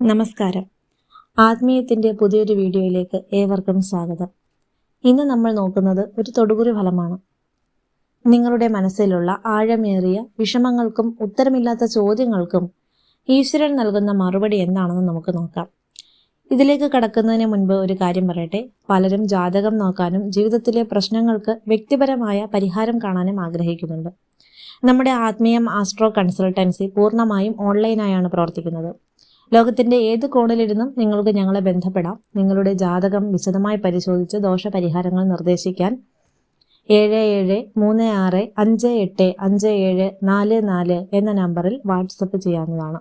നമസ്കാരം. ആത്മീയത്തിന്റെ പുതിയൊരു വീഡിയോയിലേക്ക് ഏവർക്കും സ്വാഗതം. ഇന്ന് നമ്മൾ നോക്കുന്നത് ഒരു തൊടുകുറി ഫലമാണ്. നിങ്ങളുടെ മനസ്സിലുള്ള ആഴമേറിയ വിഷമങ്ങൾക്കും ഉത്തരമില്ലാത്ത ചോദ്യങ്ങൾക്കും ഈശ്വരൻ നൽകുന്ന മറുപടി എന്താണെന്ന് നമുക്ക് നോക്കാം. ഇതിലേക്ക് കടക്കുന്നതിന് മുൻപ് ഒരു കാര്യം പറയട്ടെ. പലരും ജാതകം നോക്കാനും ജീവിതത്തിലെ പ്രശ്നങ്ങൾക്ക് വ്യക്തിപരമായ പരിഹാരം കാണാനും ആഗ്രഹിക്കുന്നുണ്ട്. നമ്മുടെ ആത്മീയം ആസ്ട്രോ കൺസൾട്ടൻസി പൂർണമായും ഓൺലൈനായാണ് പ്രവർത്തിക്കുന്നത്. ലോകത്തിന്റെ ഏത് കോണിലിരുന്നും നിങ്ങൾക്ക് ഞങ്ങളെ ബന്ധപ്പെടാം. നിങ്ങളുടെ ജാതകം വിശദമായി പരിശോധിച്ച് ദോഷപരിഹാരങ്ങൾ നിർദ്ദേശിക്കാൻ ഏഴ് ഏഴ് മൂന്ന് ആറ് അഞ്ച് എട്ട് അഞ്ച് ഏഴ് നാല് നാല് എന്ന നമ്പറിൽ വാട്സപ്പ് ചെയ്യാവുന്നതാണ്.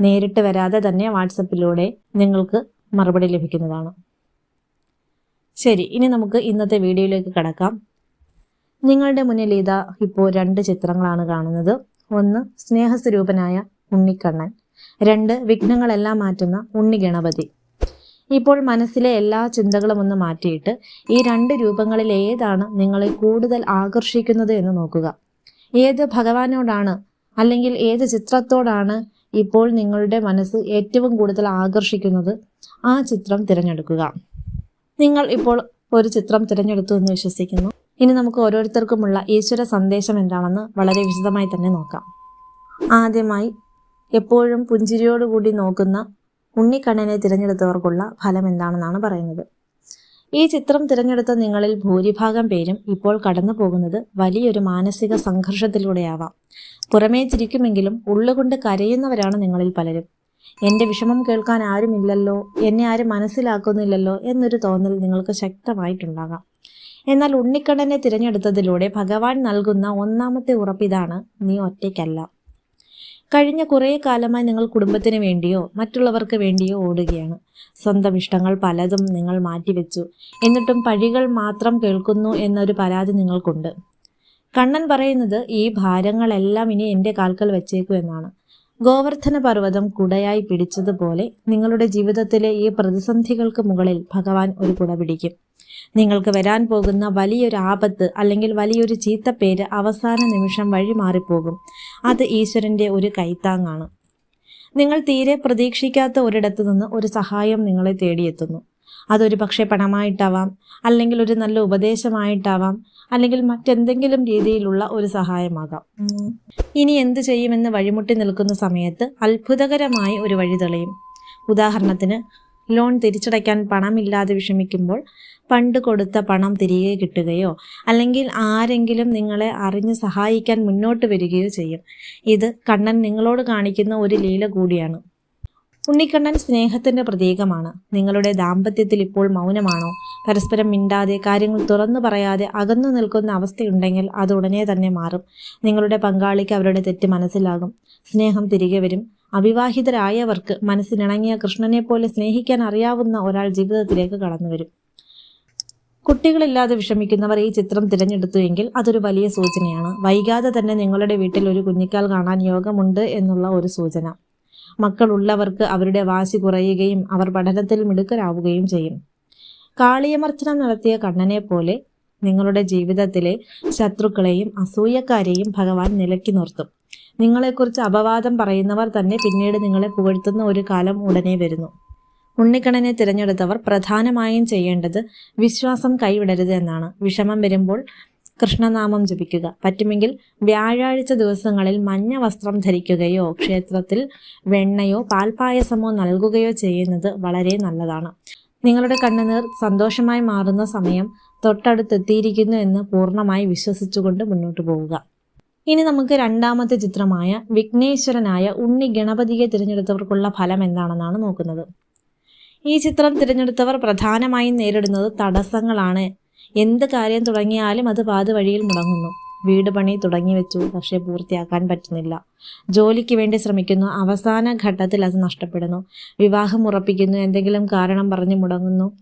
നേരിട്ട് വരാതെ തന്നെ വാട്സപ്പിലൂടെ നിങ്ങൾക്ക് മറുപടി ലഭിക്കുന്നതാണ്. ശരി ഇനി നമുക്ക് ഇന്നത്തെ വീഡിയോയിലേക്ക് കടക്കാം. നിങ്ങളുടെ മുന്നിൽ ഇതാ ഇപ്പോൾ രണ്ട് ചിത്രങ്ങളാണ് കാണുന്നത്. ഒന്ന് സ്നേഹസ്വരൂപനായ ഉണ്ണിക്കണ്ണൻ. രണ്ട് വിഘ്നങ്ങളെല്ലാം മാറ്റുന്ന ഉണ്ണി ഗണപതി. ഇപ്പോൾ മനസ്സിലെ എല്ലാ ചിന്തകളും ഒന്ന് മാറ്റിയിട്ട് ഈ രണ്ട് രൂപങ്ങളിൽ ഏതാണ് നിങ്ങളെ കൂടുതൽ ആകർഷിക്കുന്നത് എന്ന് നോക്കുക. ഏത് ഭഗവാനോടാണ് അല്ലെങ്കിൽ ഏത് ചിത്രത്തോടാണ് ഇപ്പോൾ നിങ്ങളുടെ മനസ്സ് ഏറ്റവും കൂടുതൽ ആകർഷിക്കുന്നത്? ആ ചിത്രം തിരഞ്ഞെടുക്കുക. നിങ്ങൾ ഇപ്പോൾ ഒരു ചിത്രം തിരഞ്ഞെടുത്തു എന്ന് വിശ്വസിക്കുന്നു. ഇനി നമുക്ക് ഓരോരുത്തർക്കുമുള്ള ഈശ്വര സന്ദേശം എന്താണെന്ന് വളരെ വിശദമായി തന്നെ നോക്കാം. ആദ്യമായി എപ്പോഴും പുഞ്ചിരിയോടുകൂടി നോക്കുന്ന ഉണ്ണിക്കണ്ണനെ തിരഞ്ഞെടുത്തവർക്കുള്ള ഫലം എന്താണെന്നാണ് പറയുന്നത്. ഈ ചിത്രം തിരഞ്ഞെടുത്ത നിങ്ങളിൽ ഭൂരിഭാഗം പേരും ഇപ്പോൾ കടന്നു പോകുന്നത് വലിയൊരു മാനസിക സംഘർഷത്തിലൂടെയാവാം. പുറമേ ചിരിക്കുമെങ്കിലും ഉള്ളുകൊണ്ട് കരയുന്നവരാണ് നിങ്ങളിൽ പലരും. എന്റെ വിഷമം കേൾക്കാൻ ആരുമില്ലല്ലോ എന്നെ ആരും മനസ്സിലാക്കുന്നില്ലല്ലോ എന്നൊരു തോന്നൽ നിങ്ങൾക്ക് ശക്തമായിട്ടുണ്ടാകാം. എന്നാൽ ഉണ്ണിക്കണ്ണനെ തിരഞ്ഞെടുത്തതിലൂടെ ഭഗവാൻ നൽകുന്ന ഒന്നാമത്തെ ഉറപ്പിതാണ് നീ ഒറ്റയ്ക്കല്ല. കഴിഞ്ഞ കുറേ കാലമായി നിങ്ങൾ കുടുംബത്തിന് വേണ്ടിയോ മറ്റുള്ളവർക്ക് വേണ്ടിയോ ഓടുകയാണ്. സ്വന്തം ഇഷ്ടങ്ങൾ പലതും നിങ്ങൾ മാറ്റിവെച്ചു. എന്നിട്ടും പഴികൾ മാത്രം കേൾക്കുന്നു എന്നൊരു പരാതി നിങ്ങൾക്കുണ്ട്. കണ്ണൻ പറയുന്നത് ഈ ഭാരങ്ങളെല്ലാം ഇനി എന്റെ കാൽക്കൽ വെച്ചേക്കും എന്നാണ്. ഗോവർദ്ധന പർവതം കുടയായി പിടിച്ചതുപോലെ നിങ്ങളുടെ ജീവിതത്തിലെ ഈ പ്രതിസന്ധികൾക്ക് മുകളിൽ ഭഗവാൻ ഒരു കുട പിടിക്കും നിങ്ങൾക്ക് വരാൻ പോകുന്ന വലിയൊരു ആപത്ത് അല്ലെങ്കിൽ വലിയൊരു ചീത്തപ്പേര് അവസാന നിമിഷം വഴി മാറിപ്പോകും. അത് ഈശ്വരന്റെ ഒരു കൈത്താങ്ങാണ്. നിങ്ങൾ തീരെ പ്രതീക്ഷിക്കാത്ത ഒരിടത്തു നിന്ന് ഒരു സഹായം നിങ്ങളെ തേടിയെത്തുന്നു. അതൊരു പക്ഷേ പണമായിട്ടാവാം അല്ലെങ്കിൽ ഒരു നല്ല ഉപദേശമായിട്ടാവാം അല്ലെങ്കിൽ മറ്റെന്തെങ്കിലും രീതിയിലുള്ള ഒരു സഹായമാകാം. ഇനി എന്ത് ചെയ്യുമെന്ന് വഴിമുട്ടി നിൽക്കുന്ന സമയത്ത് അത്ഭുതകരമായി ഒരു വഴി തെളിയും. ഉദാഹരണത്തിന് ലോൺ തിരിച്ചടയ്ക്കാൻ പണമില്ലാതെ വിഷമിക്കുമ്പോൾ പണ്ട് കൊടുത്ത പണം തിരികെ കിട്ടുകയോ അല്ലെങ്കിൽ ആരെങ്കിലും നിങ്ങളെ അറിഞ്ഞ് സഹായിക്കാൻ മുന്നോട്ട് വരികയോ ചെയ്യും. ഇത് കണ്ണൻ നിങ്ങളോട് കാണിക്കുന്ന ഒരു ലീല കൂടിയാണ്. ഉണ്ണിക്കണ്ണൻ സ്നേഹത്തിന്റെ പ്രതീകമാണ്. നിങ്ങളുടെ ദാമ്പത്യത്തിൽ ഇപ്പോൾ മൗനമാണോ? പരസ്പരം മിണ്ടാതെ കാര്യങ്ങൾ തുറന്നു പറയാതെ അകന്നു നിൽക്കുന്ന അവസ്ഥയുണ്ടെങ്കിൽ അത് ഉടനെ തന്നെ മാറും. നിങ്ങളുടെ പങ്കാളിക്ക് അവരുടെ തെറ്റ് മനസ്സിലാകും. സ്നേഹം തിരികെ വരും. അവിവാഹിതരായവർക്ക് മനസ്സിനിണങ്ങിയ കൃഷ്ണനെ പോലെ സ്നേഹിക്കാൻ അറിയാവുന്ന ഒരാൾ ജീവിതത്തിലേക്ക് കടന്നു വരും. കുട്ടികളില്ലാതെ വിഷമിക്കുന്നവർ ഈ ചിത്രം തിരഞ്ഞെടുത്തുവെങ്കിൽ അതൊരു വലിയ സൂചനയാണ്. വൈകാതെ തന്നെ നിങ്ങളുടെ വീട്ടിൽ ഒരു കുഞ്ഞിക്കാൽ കാണാൻ യോഗമുണ്ട് എന്നുള്ള ഒരു സൂചന. മക്കളുള്ളവർക്ക് അവരുടെ വാശി കുറയുകയും അവർ പഠനത്തിൽ മിടുക്കരാവുകയും ചെയ്യും. കാളിയമർച്ചനം നടത്തിയ കണ്ണനെ പോലെ നിങ്ങളുടെ ജീവിതത്തിലെ ശത്രുക്കളെയും അസൂയക്കാരെയും ഭഗവാൻ നിലക്കി നിർത്തും. നിങ്ങളെക്കുറിച്ച് അപവാദം പറയുന്നവർ തന്നെ പിന്നീട് നിങ്ങളെ പുകഴ്ത്തുന്ന ഒരു കാലം ഉടനെ വരുന്നു. ഉണ്ണിക്കണ്ണനെ തിരഞ്ഞെടുത്തവർ പ്രധാനമായും ചെയ്യേണ്ടത് വിശ്വാസം കൈവിടരുത് എന്നാണ്. വിഷമം വരുമ്പോൾ കൃഷ്ണനാമം ജപിക്കുക. പറ്റുമെങ്കിൽ വ്യാഴാഴ്ച ദിവസങ്ങളിൽ മഞ്ഞ വസ്ത്രം ധരിക്കുകയോ ക്ഷേത്രത്തിൽ വെണ്ണയോ പാൽപായസമോ നൽകുകയോ ചെയ്യുന്നത് വളരെ നല്ലതാണ്. നിങ്ങളുടെ കണ്ണുനീർ സന്തോഷമായി മാറുന്ന സമയം തൊട്ടടുത്തെത്തിയിരിക്കുന്നു എന്ന് പൂർണമായി വിശ്വസിച്ചുകൊണ്ട് മുന്നോട്ട് പോവുക. ഇനി നമുക്ക് രണ്ടാമത്തെ ചിത്രമായ വിഘ്നേശ്വരനായ ഉണ്ണി ഗണപതിയെ തിരഞ്ഞെടുത്തവർക്കുള്ള ഫലം എന്താണെന്നാണ് നോക്കുന്നത്. ഈ ചിത്രം തിരഞ്ഞെടുത്തവർ പ്രധാനമായും നേരിടുന്നത് തടസ്സങ്ങളാണ് എന്ത് കാര്യം തുടങ്ങിയാലും അത് പാതുവഴിയിൽ മുടങ്ങുന്നു. വീട് പണി തുടങ്ങി വെച്ചു. പക്ഷേ പൂർത്തിയാക്കാൻ പറ്റുന്നില്ല. ജോലിക്ക് വേണ്ടി ശ്രമിക്കുന്നു. അവസാന ഘട്ടത്തിൽ അത് നഷ്ടപ്പെടുന്നു. വിവാഹം ഉറപ്പിക്കുന്നു. എന്തെങ്കിലും കാരണം പറഞ്ഞ് മുടങ്ങുന്നു.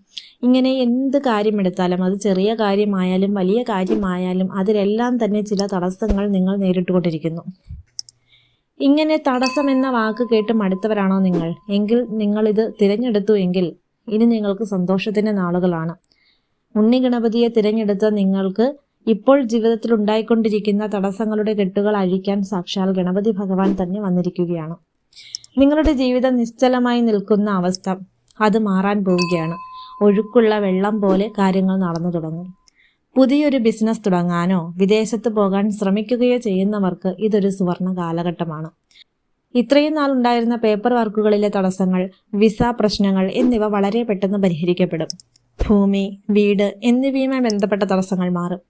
ഇങ്ങനെ എന്ത് കാര്യമെടുത്താലും അത് ചെറിയ കാര്യമായാലും വലിയ കാര്യമായാലും അതിലെല്ലാം തന്നെ ചില തടസ്സങ്ങൾ നിങ്ങൾ നേരിട്ടുകൊണ്ടിരിക്കുന്നു. ഇങ്ങനെ തടസ്സം എന്ന വാക്ക് കേട്ട് മടുത്തവരാണോ നിങ്ങൾ? എങ്കിൽ നിങ്ങളിത് തിരഞ്ഞെടുത്തു എങ്കിൽ ഇനി നിങ്ങൾക്ക് സന്തോഷത്തിന്റെ നാളുകളാണ്. ഉണ്ണി ഗണപതിയെ തിരഞ്ഞെടുത്ത നിങ്ങൾക്ക് ഇപ്പോൾ ജീവിതത്തിൽ ഉണ്ടായിക്കൊണ്ടിരിക്കുന്ന തടസ്സങ്ങളുടെ കെട്ടുകൾ അഴിക്കാൻ സാക്ഷാൽ ഗണപതി ഭഗവാൻ തന്നെ വന്നിരിക്കുകയാണ്. നിങ്ങളുടെ ജീവിതം നിശ്ചലമായി നിൽക്കുന്ന അവസ്ഥ അത് മാറാൻ പോവുകയാണ്. ഒഴുക്കുള്ള വെള്ളം പോലെ കാര്യങ്ങൾ നടന്നു തുടങ്ങും. പുതിയൊരു ബിസിനസ് തുടങ്ങാനോ വിദേശത്ത് പോകാൻ ശ്രമിക്കുകയോ ചെയ്യുന്നവർക്ക് ഇതൊരു സുവർണ കാലഘട്ടമാണ്. ഇത്രയും നാൾ ഉണ്ടായിരുന്ന പേപ്പർ വർക്കുകളിലെ തടസ്സങ്ങൾ വിസ പ്രശ്നങ്ങൾ എന്നിവ വളരെ പെട്ടെന്ന് പരിഹരിക്കപ്പെടും. ഭൂമി വീട് എന്നിവയുമായി ബന്ധപ്പെട്ട തടസ്സങ്ങൾ മാറും.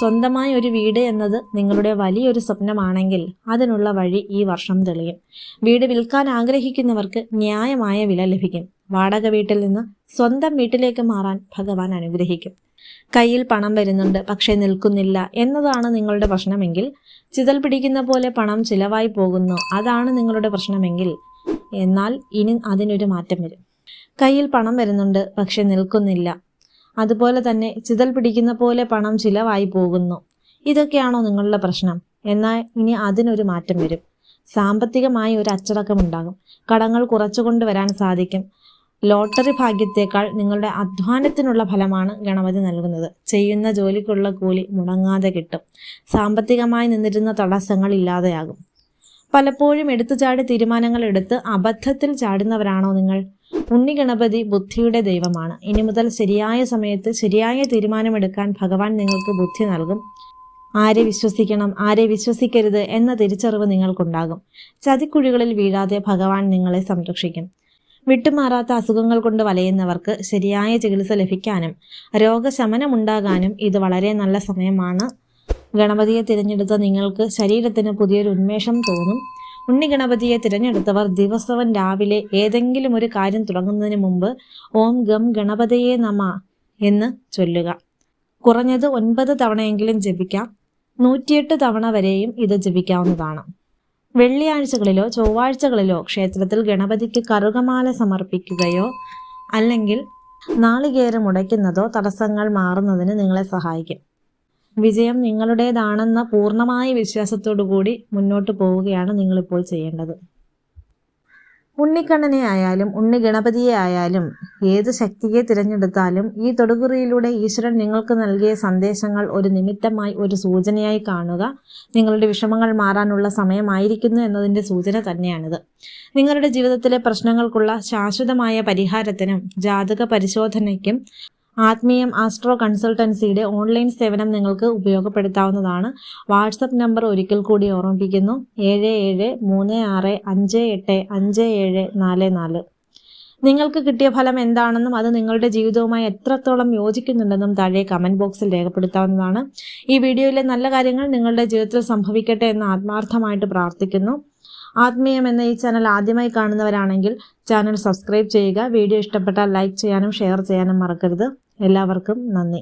സ്വന്തമായ ഒരു വീട് എന്നത് നിങ്ങളുടെ വലിയൊരു സ്വപ്നമാണെങ്കിൽ അതിനുള്ള വഴി ഈ വർഷം തെളിയും. വീട് വിൽക്കാൻ ആഗ്രഹിക്കുന്നവർക്ക് ന്യായമായ വില ലഭിക്കും. വാടക വീട്ടിൽ നിന്ന് സ്വന്തം വീട്ടിലേക്ക് മാറാൻ ഭഗവാൻ അനുഗ്രഹിക്കും. കയ്യിൽ പണം വരുന്നുണ്ട് പക്ഷേ നിൽക്കുന്നില്ല എന്നതാണ് നിങ്ങളുടെ പ്രശ്നമെങ്കിൽ ചിതൽ പിടിക്കുന്ന പോലെ പണം ചിലവായി പോകുന്നു അതാണ് നിങ്ങളുടെ പ്രശ്നമെങ്കിൽ എന്നാൽ ഇനി അതിനൊരു മാറ്റം വരും. കയ്യിൽ പണം വരുന്നുണ്ട് പക്ഷെ നിൽക്കുന്നില്ല അതുപോലെ തന്നെ ചിതൽ പിടിക്കുന്ന പോലെ പണം ചിലവായി പോകുന്നു. ഇതൊക്കെയാണോ നിങ്ങളുടെ പ്രശ്നം? എന്നാൽ ഇനി അതിനൊരു മാറ്റം വരും. സാമ്പത്തികമായി ഒരു അച്ചടക്കം ഉണ്ടാകും കടങ്ങൾ കുറച്ചുകൊണ്ട് വരാൻ സാധിക്കും. ലോട്ടറി ഭാഗ്യത്തേക്കാൾ നിങ്ങളുടെ അധ്വാനത്തിനുള്ള ഫലമാണ് ഗണപതി നൽകുന്നത്. ചെയ്യുന്ന ജോലിക്കുള്ള കൂലി മുടങ്ങാതെ കിട്ടും. സാമ്പത്തികമായി നിന്നിരുന്ന തടസ്സങ്ങൾ ഇല്ലാതെയാകും. പലപ്പോഴും എടുത്തുചാടി തീരുമാനങ്ങൾ എടുത്ത് അബദ്ധത്തിൽ ചാടുന്നവരാണോ നിങ്ങൾ? ഉണ്ണി ഗണപതി ബുദ്ധിയുടെ ദൈവമാണ്. ഇനി മുതൽ ശരിയായ സമയത്ത് ശരിയായ തീരുമാനമെടുക്കാൻ ഭഗവാൻ നിങ്ങൾക്ക് ബുദ്ധി നൽകും. ആരെ വിശ്വസിക്കണം ആരെ വിശ്വസിക്കരുത് എന്ന തിരിച്ചറിവ് നിങ്ങൾക്കുണ്ടാകും. ചതിക്കുഴികളിൽ വീഴാതെ ഭഗവാൻ നിങ്ങളെ സംരക്ഷിക്കും. വിട്ടുമാറാത്ത അസുഖങ്ങൾ കൊണ്ട് വലയുന്നവർക്ക് ശരിയായ ചികിത്സ ലഭിക്കാനും രോഗശമനമുണ്ടാകാനും ഇത് വളരെ നല്ല സമയമാണ്. ഗണപതിയെ തിരഞ്ഞെടുത്ത നിങ്ങൾക്ക് ശരീരത്തിന് പുതിയൊരു ഉന്മേഷം തോന്നും. ഉണ്ണി ഗണപതിയെ തിരഞ്ഞെടുത്തവർ ദിവസവും രാവിലെ ഏതെങ്കിലും ഒരു കാര്യം തുടങ്ങുന്നതിന് മുമ്പ് ഓം ഗം ഗണപതിയെ നമ എന്ന് ചൊല്ലുക. കുറഞ്ഞത് ഒൻപത് തവണയെങ്കിലും ജപിക്കാം. നൂറ്റിയെട്ട് തവണ വരെയും ഇത് ജപിക്കാവുന്നതാണ്. വെള്ളിയാഴ്ചകളിലോ ചൊവ്വാഴ്ചകളിലോ ക്ഷേത്രത്തിൽ ഗണപതിക്ക് കറുകമാല സമർപ്പിക്കുകയോ അല്ലെങ്കിൽ നാളികേരം ഉടയ്ക്കുന്നതോ തടസ്സങ്ങൾ മാറുന്നതിന് നിങ്ങളെ സഹായിക്കും. വിജയം നിങ്ങളുടേതാണെന്ന പൂർണമായ വിശ്വാസത്തോടു കൂടി മുന്നോട്ട് പോവുകയാണ് നിങ്ങളിപ്പോൾ ചെയ്യേണ്ടത്. ഉണ്ണിക്കണ്ണനെ ആയാലും ഉണ്ണി ഗണപതിയെ ആയാലും ഏത് ശക്തിയെ തിരഞ്ഞെടുത്താലും ഈ തൊടുകുറിയിലൂടെ ഈശ്വരൻ നിങ്ങൾക്ക് നൽകിയ സന്ദേശങ്ങൾ ഒരു നിമിത്തമായി ഒരു സൂചനയായി കാണുക. നിങ്ങളുടെ വിഷമങ്ങൾ മാറാനുള്ള സമയമായിരിക്കുന്നു എന്നതിന്റെ സൂചന തന്നെയാണിത്. നിങ്ങളുടെ ജീവിതത്തിലെ പ്രശ്നങ്ങൾക്കുള്ള ശാശ്വതമായ പരിഹാരത്തിനും ജാതക പരിശോധനയ്ക്കും ആത്മീയം ആസ്ട്രോ കൺസൾട്ടൻസിയുടെ ഓൺലൈൻ സേവനം നിങ്ങൾക്ക് ഉപയോഗപ്പെടുത്താവുന്നതാണ്. വാട്സപ്പ് നമ്പർ ഒരിക്കൽ കൂടി ഓർമ്മിപ്പിക്കുന്നു. ഏഴ് ഏഴ് മൂന്ന് ആറ് അഞ്ച് എട്ട് അഞ്ച് ഏഴ് നാല് നാല്. നിങ്ങൾക്ക് കിട്ടിയ ഫലം എന്താണെന്നും അത് നിങ്ങളുടെ ജീവിതവുമായി എത്രത്തോളം യോജിക്കുന്നുണ്ടെന്നും താഴെ കമന്റ് ബോക്സിൽ രേഖപ്പെടുത്താവുന്നതാണ്. ഈ വീഡിയോയിലെ നല്ല കാര്യങ്ങൾ നിങ്ങളുടെ ജീവിതത്തിൽ സംഭവിക്കട്ടെ എന്ന് ആത്മാർത്ഥമായിട്ട് പ്രാർത്ഥിക്കുന്നു. ആത്മീയം എന്ന ഈ ചാനൽ ആദ്യമായി കാണുന്നവരാണെങ്കിൽ ചാനൽ സബ്സ്ക്രൈബ് ചെയ്യുക. വീഡിയോ ഇഷ്ടപ്പെട്ടാൽ ലൈക്ക് ചെയ്യാനും ഷെയർ ചെയ്യാനും മറക്കരുത്. എല്ലാവർക്കും നന്ദി.